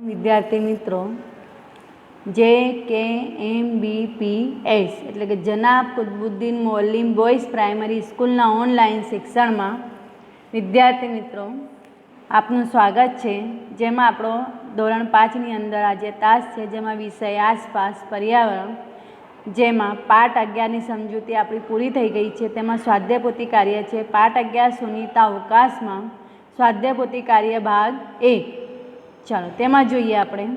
વિદ્યાર્થી મિત્રો, જે કે એમ બી પી એસ, એટલે કે જનાબ કુતબુદ્દીન મોલિમ બોયઝ પ્રાઇમરી સ્કૂલના ઓનલાઈન શિક્ષણમાં વિદ્યાર્થી મિત્રો, આપનું સ્વાગત છે. જેમાં આપણો ધોરણ પાંચની અંદર આજે તાસ છે, જેમાં વિષય આસપાસ પર્યાવરણ, જેમાં પાઠ અગિયારની સમજૂતી આપણી પૂરી થઈ ગઈ છે. તેમાં સ્વાધ્યાયપોથી કાર્ય છે. પાઠ અગિયાર સુનિતા અવકાશમાં સ્વાધ્યાયપોથી કાર્ય ભાગ એક. ચાલો, તેમાં જોઈએ આપણે.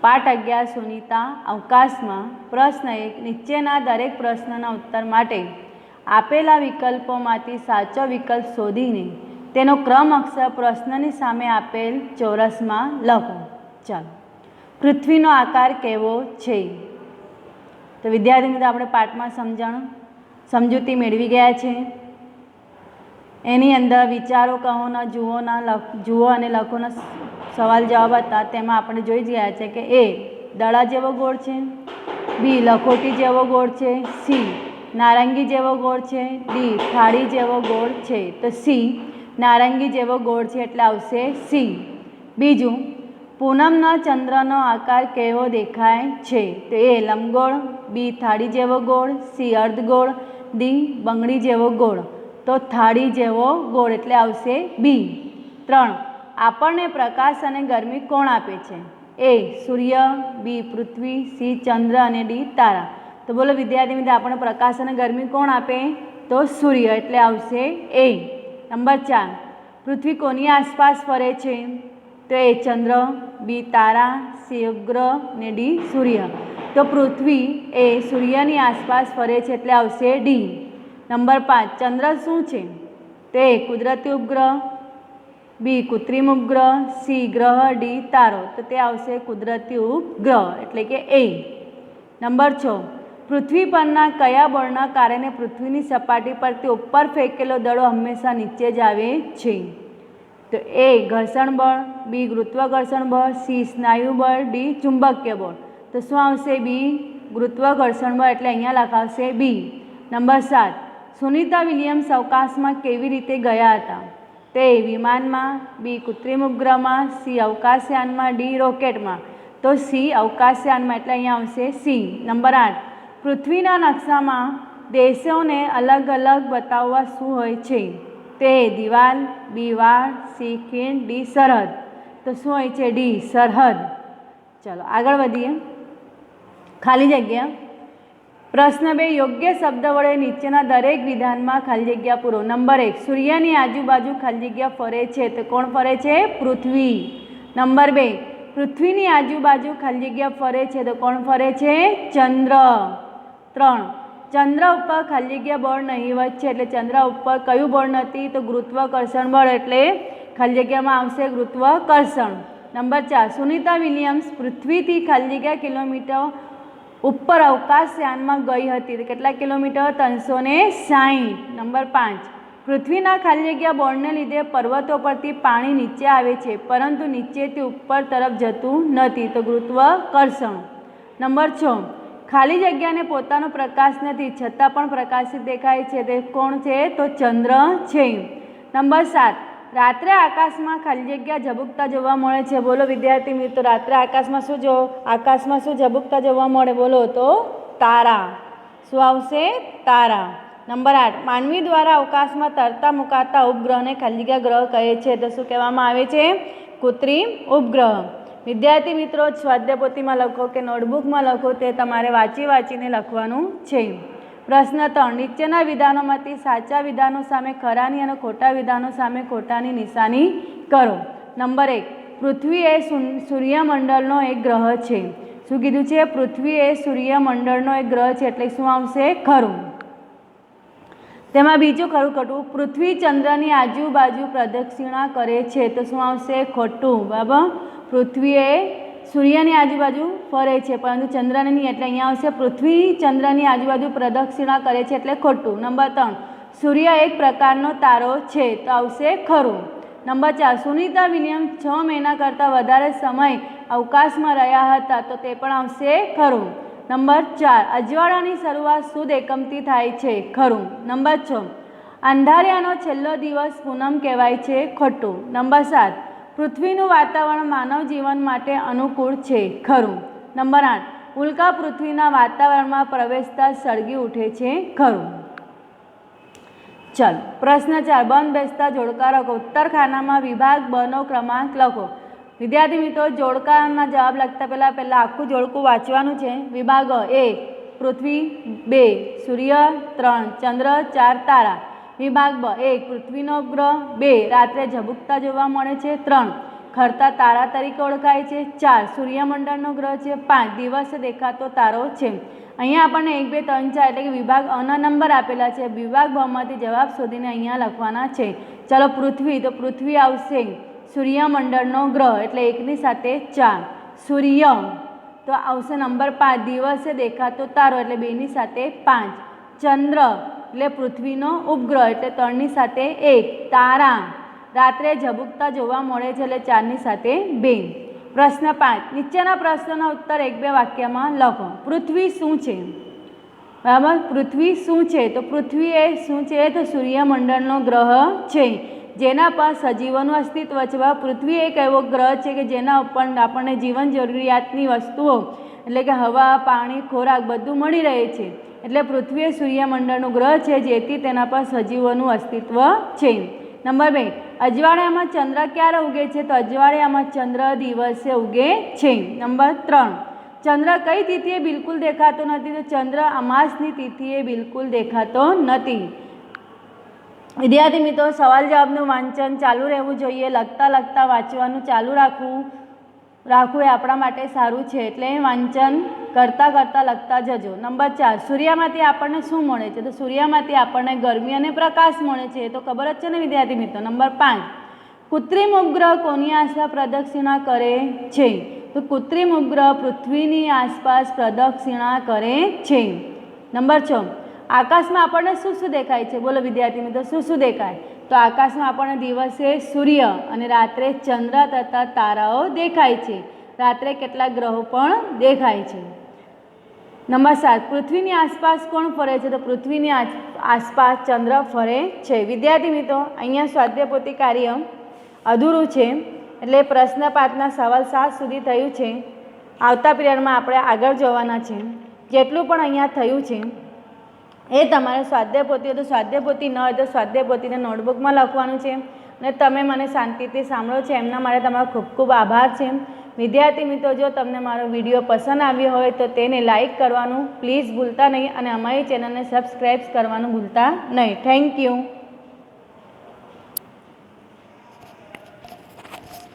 પાઠ અગિયાર સુનિતા અવકાશમાં પ્રશ્ન એક, નીચેના દરેક પ્રશ્નના ઉત્તર માટે આપેલા વિકલ્પોમાંથી સાચો વિકલ્પ શોધીને તેનો ક્રમ અક્ષર પ્રશ્નની સામે આપેલ ચોરસમાં લખો. ચાલો, પૃથ્વીનો આકાર કેવો છે? તો વિદ્યાર્થી મિત્રો, આપણે પાઠમાં સમજણ, સમજૂતી મેળવી ગયા છે. એની અંદર વિચારો, કહોના, જુઓના, લખ, જુઓ અને લખોના સવાલ જવાબ હતા. તેમાં આપણે જોઈ ગયા છે કે એ દડા જેવો ગોળ છે, બી લખોટી જેવો ગોળ છે, સી નારંગી જેવો ગોળ છે, ડી થાળી જેવો ગોળ છે. તો સી નારંગી જેવો ગોળ છે એટલે આવશે સી. બીજું, પૂનમના ચંદ્રનો આકાર કેવો દેખાય છે? તો એ લંબગોળ, બી થાળી જેવો ગોળ, સી અર્ધગોળ, ડી બંગડી જેવો ગોળ. તો થાળી જેવો ગોળ એટલે આવશે બી. ત્રણ, આપણને પ્રકાશ અને ગરમી કોણ આપે છે? એ, સૂર્ય, બી, પૃથ્વી, સી, ચંદ્ર અને ડી, તારા. તો બોલો વિદ્યાર્થી મિત્રો, આપણને પ્રકાશ અને ગરમી કોણ આપે? તો સૂર્ય એટલે આવશે એ. નંબર ચાર, પૃથ્વી કોની આસપાસ ફરે છે? તો એ ચંદ્ર, બી, તારા, સી, ઉગ્ર ને ડી, સૂર્ય. તો પૃથ્વી એ સૂર્યની આસપાસ ફરે છે એટલે આવશે ડી. નંબર પાંચ, ચંદ્ર શું છે? તે કુદરતી ઉપગ્રહ, બી કૃત્રિમ ઉપગ્રહ, સી ગ્રહ, ડી તારો. તો તે આવશે કુદરતી ઉપગ્રહ, એટલે કે એ. નંબર છ, પૃથ્વી પરના કયા બળના કારણે પૃથ્વીની સપાટી પરથી ઉપર ફેંકેલો દડો હંમેશા નીચે જ આવે છે? તો એ ઘર્ષણ બળ, બી ગુરુત્વાકર્ષણ બળ, સી સ્નાયુ બળ, ડી ચુંબકીય બળ. તો શું આવશે બી? ગુરુત્વાકર્ષણ બળ, એટલે અહીંયા લખાવશે બી. નંબર સાત સુનિતા વિલિયમ્સ અવકાશમાં કેવી રીતે ગયા હતા? તે વિમાનમાં, બી કૃત્રિમ ઉપગ્રહમાં, સી અવકાશયાનમાં, ડી રોકેટમાં. તો સી અવકાશયાનમાં એટલે અહીંયા આવશે સી, નંબર આઠ. પૃથ્વીના નકશામાં દેશોને અલગ અલગ બતાવવા શું હોય છે? તે દિવાલ, બી વાળ, સી ખીણ, ડી સરહદ. તો શું હોય છે? ડી સરહદ. ચલો આગળ વધીએ. ખાલી જગ્યા. પ્રશ્ન બે યોગ્ય શબ્દ વડે નીચેના દરેક વિધાનમાં ખાલી જગ્યા પૂરો. નંબર એક, સૂર્યની આજુબાજુ ખાલી જગ્યા ફરે છે તો કોણ ફરે છે? પૃથ્વી. નંબર બે, પૃથ્વીની આજુબાજુ ખાલી જગ્યા ફરે છે તો કોણ ફરે છે? ચંદ્ર. ત્રણ, ચંદ્ર ઉપર ખાલી જગ્યા બળ નહીવત છે એટલે ચંદ્ર ઉપર કયું બળ નથી તો ગુરુત્વાકર્ષણ બળ એટલે ખાલી જગ્યામાં આવશે ગુરુત્વાકર્ષણ. નંબર ચાર, સુનિતા વિલિયમ્સ પૃથ્વીથી ખાલી જગ્યા કિલોમીટર ઉપર અવકાશયાનમાં ગઈ હતી. કેટલા કિલોમીટર? ત્રણસો ને સાહીઠ નંબર પાંચ. પૃથ્વીના ખાલી જગ્યા બોર્ડને લીધે પર્વતો પરથી પાણી નીચે આવે છે, પરંતુ નીચેથી ઉપર તરફ જતું નથી. તો ગુરુત્વાકર્ષણ. નંબર છ. ખાલી જગ્યાને પોતાનો પ્રકાશ નથી, છતાં પણ પ્રકાશિત દેખાય છે. તે કોણ છે? તો ચંદ્ર છે. નંબર સાત. રાત્રે આકાશમાં ખાલી જગ્યા ઝબુકતા જોવા મળે છે. બોલો વિદ્યાર્થી મિત્રો, રાત્રે આકાશમાં શું જો, આકાશમાં શું ઝબુકતા જોવા મળે? બોલો તો તારા. શું આવશે? તારા. નંબર આઠ. માનવી દ્વારા અવકાશમાં તરતા મુકાતા ઉપગ્રહને ખાલી જગ્યા ગ્રહ કહે છે. તો શું કહેવામાં આવે છે? કૃત્રિમ ઉપગ્રહ. વિદ્યાર્થી મિત્રો સ્વાધ્યાયપોથીમાં લખો કે નોટબુકમાં લખો તે તમારે વાંચી વાંચીને લખવાનું છે. પ્રશ્ન ત્રણ, નીચેના વિધાનોમાંથી સાચા વિધાનો સામે ખરાની અને ખોટા વિધાનો સામે ખોટાની નિશાની કરો. નંબર એક, પૃથ્વી એ સૂર્યમંડળનો એક ગ્રહ છે. શું કીધું છે? પૃથ્વી એ સૂર્યમંડળનો એક ગ્રહ છે એટલે શું આવશે? ખરું. તેમાં બીજું ખરું ખોટું, પૃથ્વી ચંદ્રની આજુબાજુ પ્રદક્ષિણા કરે છે તો શું આવશે? ખોટું, બરાબર? પૃથ્વી એ સૂર્યની આજુબાજુ ફરે છે, પરંતુ ચંદ્રની નહીં, એટલે અહીંયા આવશે. પૃથ્વી ચંદ્રની આજુબાજુ પ્રદક્ષિણા કરે છે, એટલે ખોટું. નંબર ત્રણ, સૂર્ય એક પ્રકારનો તારો છે, તો આવશે ખરું. નંબર ચાર, સુનિતા વિલિયમ છ મહિના કરતાં વધારે સમય અવકાશમાં રહ્યા હતા, તો તે પણ આવશે ખરું. નંબર ચાર, અજવાળાની શરૂઆત સુદ એકમથી થાય છે, ખરું. નંબર છ, અંધારિયાનો છેલ્લો દિવસ પૂનમ કહેવાય છે, ખોટું. નંબર સાત પૃથ્વીનું વાતાવરણ માનવ જીવન માટે અનુકૂળ છે. ખરું. નંબર આઠ. ઉલ્કા પૃથ્વીના વાતાવરણમાં પ્રવેશતા સળગી ઉઠે છે. ખરું. ચાલો. પ્રશ્ન ચાર. બંધ બેસતા જોડકા લખો ઉત્તર ખાનામાં વિભાગ બનો ક્રમાંક લખો. વિદ્યાર્થી મિત્રો, જોડકાના જવાબ લખતા પહેલાં પહેલાં આખું જોડકું વાંચવાનું છે. વિભાગ એ પૃથ્વી બે, સૂર્ય ત્રણ, ચંદ્ર ચાર, તારા. વિભાગ બ. એક પૃથ્વીનો ગ્રહ. બે. રાત્રે ઝબુકતા જોવા મળે છે. ત્રણ. ખરતા તારા તરીકે ઓળખાય છે. ચાર. સૂર્યમંડળનો ગ્રહ છે. પાંચ. દિવસે દેખાતો તારો છે. અહીંયા આપણને એક, બે, ત્રણ, ચાર એટલે કે વિભાગ અના નંબર આપેલા છે. વિભાગ બમાંથી જવાબ શોધીને અહીંયા લખવાના છે. ચાલો પૃથ્વી, તો પૃથ્વી આવશે. સૂર્યમંડળનો ગ્રહ એટલે એકની સાથે ચાર. સૂર્ય. તો આવશે નંબર પાંચ. દિવસે દેખાતો તારો એટલે બેની સાથે પાંચ. ચંદ્ર. એટલે પૃથ્વીનો ઉપગ્રહ એટલે ત્રણની સાથે એક તારા રાત્રે ઝબુકતા જોવા મળે છે એટલે ચારની સાથે બે પ્રશ્ન પાંચ, નીચેના પ્રશ્નનો ઉત્તર એક બે વાક્યમાં લખો. પૃથ્વી શું છે? બરાબર? પૃથ્વી શું છે? તો પૃથ્વી એ શું છે? તો સૂર્યમંડળનો ગ્રહ છે. જેના પર સજીવોનું અસ્તિત્વ છે. પૃથ્વી એક એવો ગ્રહ છે કે જેના ઉપર આપણને જીવન જરૂરિયાતની વસ્તુઓ, એટલે કે હવા, પાણી, ખોરાક બધું મળી રહે છે. એટલે પૃથ્વી એ સૂર્યમંડળનું ગ્રહ છે, જેથી તેના પર સજીવોનું અસ્તિત્વ છે. નંબર બે અજવાળિયામાં ચંદ્ર ક્યારે ઉગે છે? તો અજવાળિયામાં ચંદ્ર દિવસે ઉગે છે. નંબર ત્રણ, ચંદ્ર કઈ તિથિએ બિલકુલ દેખાતો નથી? તો ચંદ્ર અમાસની તિથિએ બિલકુલ દેખાતો નથી. વિદ્યાર્થી મિત્રો સવાલ જવાબનું વાંચન ચાલુ રહેવું જોઈએ. લખતા લખતા વાંચવાનું ચાલુ રાખવું. રાખવું એ આપણા માટે સારું છે. એટલે વાંચન કરતાં કરતાં લખતા જજો. નંબર ચાર, સૂર્યમાંથી આપણને શું મળે છે? તો સૂર્યમાંથી આપણને ગરમી અને પ્રકાશ મળે છે. એ તો ખબર જ છે ને વિદ્યાર્થી મિત્રો. નંબર પાંચ, કૃત્રિમ ઉપગ્રહ કોની આસપાસ પ્રદક્ષિણા કરે છે? તો કૃત્રિમ ઉપગ્રહ પૃથ્વીની આસપાસ પ્રદક્ષિણા કરે છે. નંબર છ, આકાશમાં આપણને શું શું દેખાય છે? બોલો વિદ્યાર્થી મિત્રો, શું શું દેખાય? તો આકાશમાં આપણને દિવસે સૂર્ય અને રાત્રે ચંદ્ર તથા તારાઓ દેખાય છે. રાત્રે કેટલાક ગ્રહો પણ દેખાય છે. નંબર સાત, પૃથ્વીની આસપાસ કોણ ફરે છે? તો પૃથ્વીની આસ- આસપાસ ચંદ્ર ફરે છે. વિદ્યાર્થી મિત્રો, અહીંયા સ્વાધ્યાયપોથી કાર્ય અધૂરું છે. એટલે પ્રશ્ન પાંચના સવાલ સાત સુધી થયું છે. આવતા પીરિયડમાં આપણે આગળ જવાના છે. જેટલું પણ અહીંયા થયું છે. એ તમારે સ્વાધ્યાયપોથી હોય તો સ્વાધ્યાયપોથી ન હોય તો સ્વાધ્યાયપોથીને નોટબુકમાં લખવાનું છે. અને તમે મને શાંતિથી સાંભળો છો. એમના માટે તમારો ખૂબ ખૂબ આભાર છે. વિદ્યાર્થી મિત્રો, જો તમને મારો વીડિયો પસંદ આવ્યો હોય તો તેને લાઇક કરવાનું પ્લીઝ ભૂલતા નહીં અને અમારી ચેનલને સબસ્ક્રાઈબ કરવાનું ભૂલતા નહીં. Thank you